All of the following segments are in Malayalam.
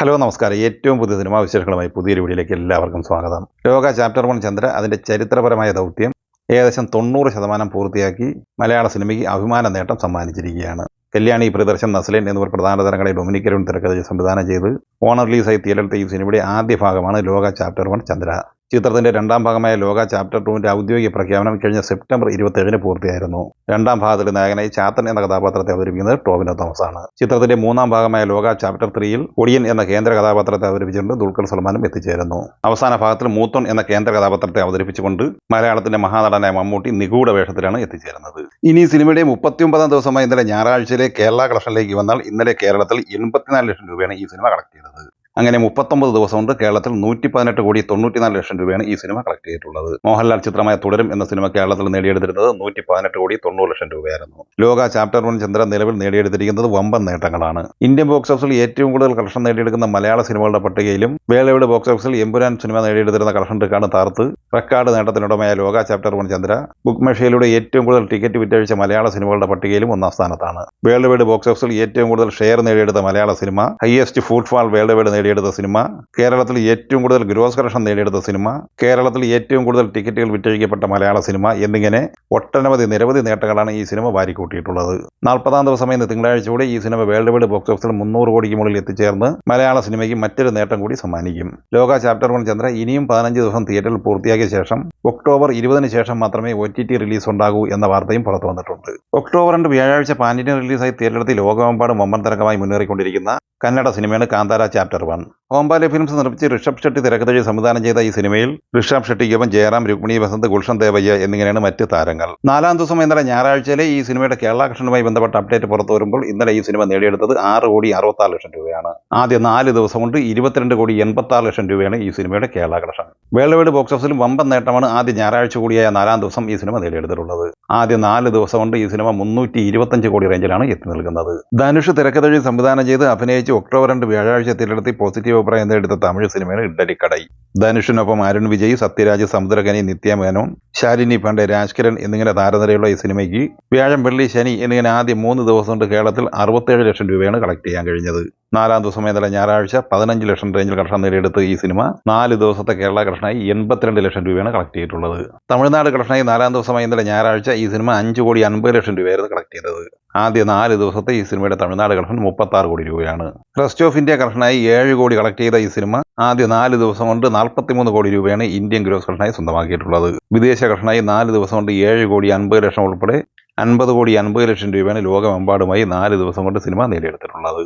ഹലോ നമസ്കാരം. ഏറ്റവും പുതിയ സിനിമാ വിശേഷങ്ങളുമായി പുതിയൊരു വീഡിയോയിലേക്ക് എല്ലാവർക്കും സ്വാഗതം. ലോക ചാപ്റ്റർ വൺ ചന്ദ്ര അതിന്റെ ചരിത്രപരമായ ദൗത്യം ഏകദേശം തൊണ്ണൂറ് ശതമാനം പൂർത്തിയാക്കി മലയാള സിനിമയ്ക്ക് അഭിമാന നേട്ടം സമ്മാനിച്ചിരിക്കുകയാണ്. കല്യാണി പ്രിയദർശൻ നസ്ലിൻ എന്നിവർ പ്രധാന താരങ്ങളെ ഡൊമിനിക്കരുൺ തിരക്കഥ സംവിധാനം ചെയ്ത് ഓണർ റിലീസായി തിയേറ്ററിലെത്തിയ ഈ സിനിമയുടെ ആദ്യ ഭാഗമാണ് ലോക ചാപ്റ്റർ വൺ ചന്ദ്ര. ചിത്രത്തിന്റെ രണ്ടാം ഭാഗമായ ലോക ചാപ്റ്റർ ടൂവിന്റെ ഔദ്യോഗിക പ്രഖ്യാപനം കഴിഞ്ഞ സെപ്റ്റംബർ ഇരുപത്തേഴിന് പൂർത്തിയായിരുന്നു. രണ്ടാം ഭാഗത്തിലെ നായകനായി ചാത്തൻ എന്ന കഥാപാത്രത്തെ അവതരിപ്പിക്കുന്നത് ടോവിനോ തോമസ് ആണ് ചിത്രത്തിന്റെ മൂന്നാം ഭാഗമായ ലോക ചാപ്റ്റർ ത്രീയിൽ ഒടിയൻ എന്ന കേന്ദ്ര കഥാപാത്രത്തെ അവതരിപ്പിച്ചുകൊണ്ട് ദുൽഖർ സൽമാനും എത്തിച്ചേരുന്നു. അവസാന ഭാഗത്തിൽ മൂത്തോൺ എന്ന കേന്ദ്ര കഥാപാത്രത്തെ അവതരിപ്പിച്ചുകൊണ്ട് മലയാളത്തിന്റെ മഹാനടനായ മമ്മൂട്ടി നിഗൂഢ വേഷത്തിലാണ് എത്തിച്ചേരുന്നത്. ഇനി സിനിമയുടെ മുപ്പത്തിയൊമ്പതാം ദിവസമായ ഇന്നലെ ഞായറാഴ്ചയിലെ കേരള കളക്ഷനിലേക്ക് വന്നാൽ ഇന്നലെ കേരളത്തിൽ എൺപത്തിനാല് ലക്ഷം രൂപയാണ് ഈ സിനിമ കളക്ട് ചെയ്തത്. അങ്ങനെ മുപ്പത്തൊമ്പത് ദിവസം കൊണ്ട് കേരളത്തിൽ നൂറ്റി പതിനെട്ട് കോടി തൊണ്ണൂറ്റിനാല് ലക്ഷം രൂപയാണ് ഈ സിനിമ കളക്ട് ചെയ്തിട്ടുള്ളത്. മോഹൻലാൽ ചിത്രമായ തുടരും എന്ന സിനിമ കേരളത്തിൽ നേടിയെടുത്തിരുന്നത് നൂറ്റി പതിനെട്ട് കോടി തൊണ്ണൂറ് ലക്ഷം രൂപയായിരുന്നു. ലോക ചാപ്റ്റർ വൺ ചന്ദ്രൻ നിലവിൽ നേടിയെടുത്തിരിക്കുന്നത് വമ്പൻ നേട്ടങ്ങളാണ്. ഇന്ത്യൻ ബോക്സ് ഓഫീസിൽ ഏറ്റവും കൂടുതൽ കളക്ഷൻ നേടിയെടുക്കുന്ന മലയാള സിനിമകളുടെ പട്ടികയിലും വേളയുടെ ബോക്സ് ഓഫീസിൽ എമ്പുരാൻ സിനിമ നേടിയെടുത്തിരുന്ന കളക്ഷൻ റെക്കാർഡ് താർത്ത് record നേട്ടത്തിനുടമയായ Lokah chapter one Chandra book മെഷയിലൂടെ ഏറ്റവും കൂടുതൽ ടിക്കറ്റ് വിറ്റഴിച്ച മലയാള സിനിമകളുടെ പട്ടികയിലും ഒന്നാം സ്ഥാനത്താണ്. വേൾഡ് വൈഡ് ബോക്സ് ഓഫീസിൽ ഏറ്റവും കൂടുതൽ ഷെയർ നേടിയെടുത്ത Malayala cinema highest footfall world wide നേടിയെടുത്ത സിനിമ കേരളത്തിൽ ഏറ്റവും കൂടുതൽ ഗ്രോസ് കളക്ഷൻ നേടിയെടുത്ത സിനിമ കേരളത്തിൽ ഏറ്റവും കൂടുതൽ ടിക്കറ്റുകൾ വിറ്റഴിക്കപ്പെട്ട മലയാള സിനിമ എന്നിങ്ങനെ ഒട്ടനവധി നിരവധി നേട്ടങ്ങളാണ് ഈ സിനിമ വാരിക്കൂട്ടിയിട്ടുള്ളത്. നാൽപ്പതാം ദിവസം ഇന്ന് തിങ്കളാഴ്ചയോടെ ഈ സിനിമ വേൾഡ് വൈഡ് ബോക്സ് ഓഫീസിൽ മുന്നൂറ് കോടിക്ക് മുകളിൽ എത്തിച്ചേർന്ന് മലയാള സിനിമയ്ക്ക് മറ്റൊരു നേട്ടം കൂടി സമ്മാനിക്കും. ലോക ചാപ്റ്റർ വൺ ചന്ദ്ര ഇനിയും പതിനഞ്ച് ദിവസം തിയേറ്ററിൽ പൂർത്തിയാക്കിയ ശേഷം ഒക്ടോബർ ഇരുപതിന് ശേഷം മാത്രമേ ഒ ടി ടി റിലീസ് ഉണ്ടാകൂ എന്ന വാർത്തയും പുറത്തു വന്നിട്ടുണ്ട്. ഒക്ടോബർ രണ്ട് വ്യാഴാഴ്ച പാൻഡിന് റിലീസായി തിയേറ്ററിലെത്തി ലോകമെമ്പാടും വമ്പൻ തരംഗമായി മുന്നേറിക്കൊണ്ടിരിക്കുന്ന കന്നഡ സിനിമയാണ് Kantara chapter one Hombale films നിർമ്മിച്ച് ഋഷഭ് ഷെട്ടി തിരക്കഥഴി സംവിധാനം ചെയ്ത ഈ സിനിമയിൽ ഋഷഭ് ഷെട്ടി ഷെട്ടിക്കൊപ്പം ജയറാം രുക്മിണി വസന്ത് ഗുൽഷൻ ദേവയ്യ എന്നിങ്ങനെയാണ് മറ്റ് താരങ്ങൾ. നാലാം ദിവസം ഇന്നലെ ഞായറാഴ്ചയിലെ ഈ സിനിമയുടെ കേരള കൃഷ്ണനുമായി ബന്ധപ്പെട്ട അപ്ഡേറ്റ് പുറത്തു വരുമ്പോൾ ഇന്നലെ ഈ സിനിമ നേടിയെടുത്തത് ആറ് കോടി അറുപത്താറ് ലക്ഷം രൂപയാണ്. ആദ്യ നാല് ദിവസം കൊണ്ട് ഇരുപത്തിരണ്ട് കോടി എൺപത്താറ് ലക്ഷം രൂപയാണ് ഈ സിനിമയുടെ Kerala Krishnan world wide box ഓഫീസിൽ വമ്പൻ നേട്ടമാണ് ആദ്യ ഞായറാഴ്ച കൂടിയായ നാലാം ദിവസം ഈ സിനിമ നേടിയെടുത്തിട്ടുള്ളത്. ആദ്യ നാല് ദിവസം കൊണ്ട് ഈ സിനിമ മുന്നൂറ്റി ഇരുപത്തഞ്ച് കോടി റേഞ്ചിലാണ് എത്തി നിൽക്കുന്നത്. ധനുഷ് തിരക്കഥഴി സംവിധാനം ചെയ്ത് അഭിനയിച്ച് ഒക്ടോബർ രണ്ട് വ്യാഴാഴ്ച തിരഞ്ഞെടുത്തി പോസിറ്റീവ് അഭിപ്രായം എന്നെടുത്ത തമിഴ് സിനിമയാണ് ഇഡ്ഡലിക്കടൈ ധനുഷിനൊപ്പം അരുൺ വിജയ് സത്യരാജ് സമുദ്രകനി നിത്യ മേനോൻ ശാലിനി പാണ്ഡെ രാജ്കിരൺ എന്നിങ്ങനെ താരനിരയുള്ള ഈ സിനിമയ്ക്ക് വ്യാഴം വെള്ളി ശനി എന്നിങ്ങനെ ആദ്യ മൂന്ന് ദിവസം കൊണ്ട് കേരളത്തിൽ അറുപത്തേഴ് ലക്ഷം രൂപയാണ് കളക്ട് ചെയ്യാൻ കഴിഞ്ഞത്. നാലാം ദിവസം ഇന്നലെ ഞായറാഴ്ച പതിനഞ്ച് ലക്ഷം റേഞ്ചിൽ കളക്ഷൻ നേടിയെടുത്ത് ഈ സിനിമ നാല് ദിവസത്തെ കേരള കളക്ഷനായി എൺപത്തിരണ്ട് ലക്ഷം രൂപയാണ് കളക്ട് ചെയ്തിട്ടുള്ളത്. തമിഴ്നാട് കളക്ഷനായി നാലാം ദിവസമായി ഇന്നലെ ഞായറാഴ്ച ഈ സിനിമ അഞ്ച് കോടി അൻപത് ലക്ഷം രൂപയായിരുന്നു കളക്ട് ചെയ്തത്. ആദ്യ നാല് ദിവസത്തെ ഈ സിനിമയുടെ തമിഴ്നാട് കളക്ഷൻ മുപ്പത്തി ആറ് കോടി രൂപയാണ്. റെസ്റ്റ് ഓഫ് ഇന്ത്യ കളക്ഷനായി ഏഴ് കോടി കളക്ട് ചെയ്ത ഈ സിനിമ ആദ്യ നാല് ദിവസം കൊണ്ട് നാൽപ്പത്തിമൂന്ന് കോടി രൂപയാണ് ഇന്ത്യൻ ഗ്രോസ് കളക്ഷനായി സ്വന്തമാക്കിയിട്ടുള്ളത്. വിദേശ കളക്ഷനായി നാല് ദിവസം കൊണ്ട് ഏഴ് കോടി അൻപത് ലക്ഷം ഉൾപ്പെടെ അൻപത് കോടി അൻപത് ലക്ഷം രൂപയാണ് ലോകമെമ്പാടുമായി നാല് ദിവസം കൊണ്ട് സിനിമ നേടിയെടുത്തിട്ടുള്ളത്.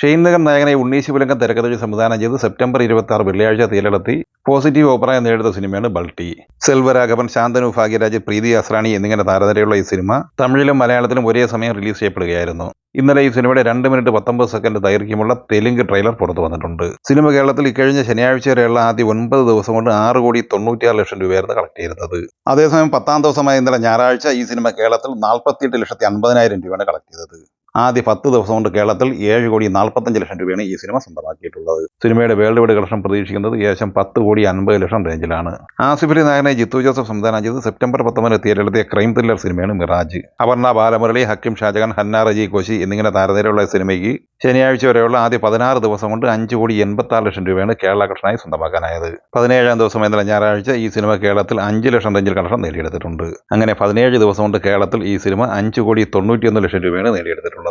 ഷെയ്ൻ നഗർ നായകനെ ഉണ്ണീശ് പുലങ്കൻ തിരക്കഥയിൽ സംവിധാനം ചെയ്ത് സെപ്റ്റംബർ ഇരുപത്തി ആറ് വെള്ളിയാഴ്ച തിയേറ്ററിലെത്തി. പോസിറ്റീവ് അഭിപ്രായം നേടുന്ന സിനിമയാണ് ബൾട്ടി. സെൽവരാഘവൻ ശാന്തനു ഭാഗ്യരാജ് പ്രീതി അസ്രാണി എന്നിങ്ങനെ താരനിരയുള്ള ഈ സിനിമ തമിഴിലും മലയാളത്തിലും ഒരേ സമയം റിലീസ് ചെയ്യപ്പെടുകയായിരുന്നു. ഇന്നലെ ഈ സിനിമയുടെ രണ്ട് മിനിറ്റ് പത്തൊമ്പത് സെക്കൻഡ് ദൈർഘ്യമുള്ള തെലുങ്ക് ട്രെയിലർ പുറത്തു വന്നിട്ടുണ്ട്. സിനിമ കേരളത്തിൽ ഇക്കഴിഞ്ഞ ശനിയാഴ്ച വരെയുള്ള ആദ്യ ഒൻപത് ദിവസം കൊണ്ട് ആറ് കോടി തൊണ്ണൂറ്റിയാറ് ലക്ഷം രൂപയായിരുന്നു കളക്ട് ചെയ്തിരുന്നത്. അതേസമയം പത്താം ദിവസമായ ഇന്നലെ ഞായറാഴ്ച ഈ സിനിമ കേരളത്തിൽ നാൽപ്പത്തിയെട്ട് ലക്ഷത്തി അൻപതിനായിരം രൂപയാണ് കളക്ട് ചെയ്തത്. ആദ്യ പത്ത് ദിവസം കൊണ്ട് കേരളത്തിൽ ഏഴ് കോടി നാൽപ്പത്തഞ്ച് ലക്ഷം രൂപയാണ് ഈ സിനിമ സ്വന്തമാക്കിയിട്ടുള്ളത്. സിനിമയുടെ വേൾഡ് വൈഡ് കളക്ഷൻ പ്രതീക്ഷിക്കുന്നത് ഏകദേശം പത്ത് കോടി അൻപത് ലക്ഷം റേഞ്ചിലാണ് ആസിഫലി നായനെ ജിത്തു ജോസഫ് സംവിധാനം ചെയ്ത് സെപ്റ്റംബർ പത്തൊമ്പതിന് തിയേറ്ററിലെത്തിയ ക്രൈം ത്രില്ലർ സിനിമയാണ് മിറാജ്. അപർണ ബാലമുരളി ഹക്കിം ഷാജഹാൻ ഹന്ന റജി കോശി എന്നിങ്ങനെ താരനിരയുള്ള സിനിമയ്ക്ക് ശനിയാഴ്ച വരെയുള്ള ആദ്യ പതിനാറ് ദിവസം കൊണ്ട് അഞ്ച് കോടി എൺപത്തി ആറ് ലക്ഷം രൂപയാണ് കേരള കളക്ഷനായി സ്വന്തമാക്കാനായത്. പതിനേഴാം ദിവസം ഇന്നലെ ഞായറാഴ്ച ഈ സിനിമ കേരളത്തിൽ അഞ്ച് ലക്ഷം റേഞ്ചിൽ കളക്ഷൻ നേടിയെടുത്തിട്ടുണ്ട്. അങ്ങനെ പതിനേഴ് ദിവസം കൊണ്ട് കേരളത്തിൽ ഈ സിനിമ അഞ്ച് കോടി തൊണ്ണൂറ്റിയൊന്ന് ലക്ഷം രൂപയാണ് നേടിയെടുത്തിട്ടുള്ളത്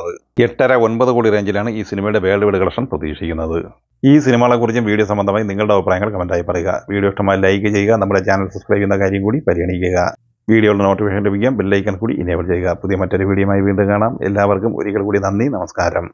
എട്ടര ഒൻപത് കോടി റേഞ്ചിലാണ് ഈ സിനിമയുടെ വേൾഡ് വൈഡ് കളക്ഷൻ പ്രതീക്ഷിക്കുന്നത്. ഈ സിനിമകളെ സിനിമകളെക്കുറിച്ചും വീഡിയോ സംബന്ധമായി നിങ്ങളുടെ അഭിപ്രായങ്ങൾ കമന്റായി പറയുക. വീഡിയോ ഇഷ്ടമായി ലൈക്ക് ചെയ്യുക. നമ്മുടെ ചാനൽ സബ്സ്ക്രൈബ് ചെയ്യുന്ന കാര്യം കൂടി പരിഗണിക്കുക. വീഡിയോയുടെ നോട്ടിഫിക്കേഷൻ ലഭിക്കാൻ ബെല്ലൈക്കൻ കൂടി ഇനേബിൾ ചെയ്യുക. പുതിയ മറ്റൊരു വീഡിയോയുമായി വീണ്ടും കാണാം. എല്ലാവർക്കും ഒരിക്കൽ കൂടി നന്ദി. നമസ്കാരം.